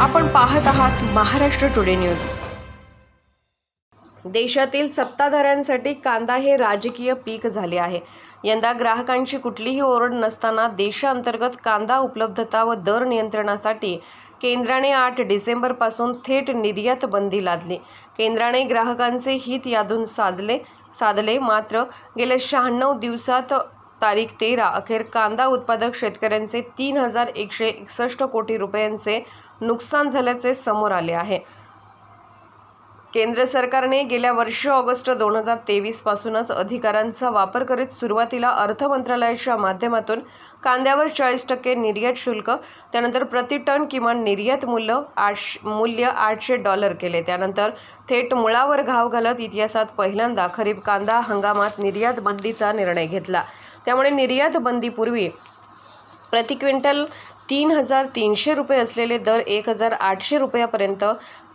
आपण पाहत आहात महाराष्ट्र टुडे न्यूज देशातील सत्ताधाऱ्यांसाठी कांदा हे राजकीय पीक झाले आहे. यंदा ग्राहकांची कुठलीही ओरड नसताना देशांतर्गत कांदा उपलब्धता व दर नियंत्रणासाठी केंद्राने आठ डिसेंबरपासून थेट निर्यात बंदी लादली. केंद्राने ग्राहकांचे हित यादून साधले साधले मात्र गेल्या शहाण्णव दिवसात तारीख तेरा. अखेर कांदा उत्पादक शेतकऱ्यांचे तीन हजार एकशे एकसष्ट कोटी रुपयांचे नुकसान झाल्याचे समोर आले आहे. केंद्र सरकारने गेल्या वर्ष ऑगस्ट दोन हजार तेवीसपासूनच अधिकारांचा वापर करीत सुरुवातीला अर्थ मंत्रालयाच्या माध्यमातून कांद्यावर चाळीस टक्के निर्यात शुल्क त्यानंतर प्रति टन किमान निर्यात मूल्य आठ मूल्य आठशे डॉलर केले. त्यानंतर थेट मुळावर घाव घालत इतिहासात पहिल्यांदा खरीप कांदा हंगामात निर्यात बंदीचा निर्णय घेतला. त्यामुळे निर्यात बंदीपूर्वी प्रति क्विंटल तीन हजार तीनशे रुपये असलेले दर एक हजार आठशे रुपयापर्यंत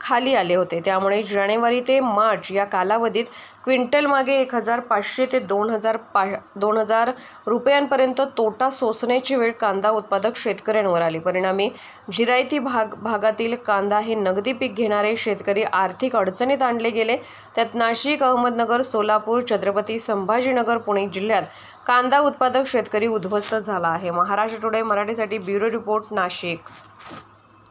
खाली आले होते. त्यामुळे जानेवारी ते मार्च या कालावधीत क्विंटलमागे एक हजार पाचशे ते दोन हजार पा दोन हजार रुपयांपर्यंत तोटा सोसण्याची वेळ कांदा उत्पादक शेतकऱ्यांवर आली. परिणामी जिरायती भाग भागातील कांदा हे नगदी पीक घेणारे शेतकरी आर्थिक अडचणीत आणले गेले. त्यात नाशिक अहमदनगर सोलापूर छत्रपती संभाजीनगर पुणे जिल्ह्यात कांदा उत्पादक शेतकरी उद्ध्वस्त झाला आहे. महाराष्ट्र टुडे मराठीसाठी ब्युरो रिपोर्ट नाशिक.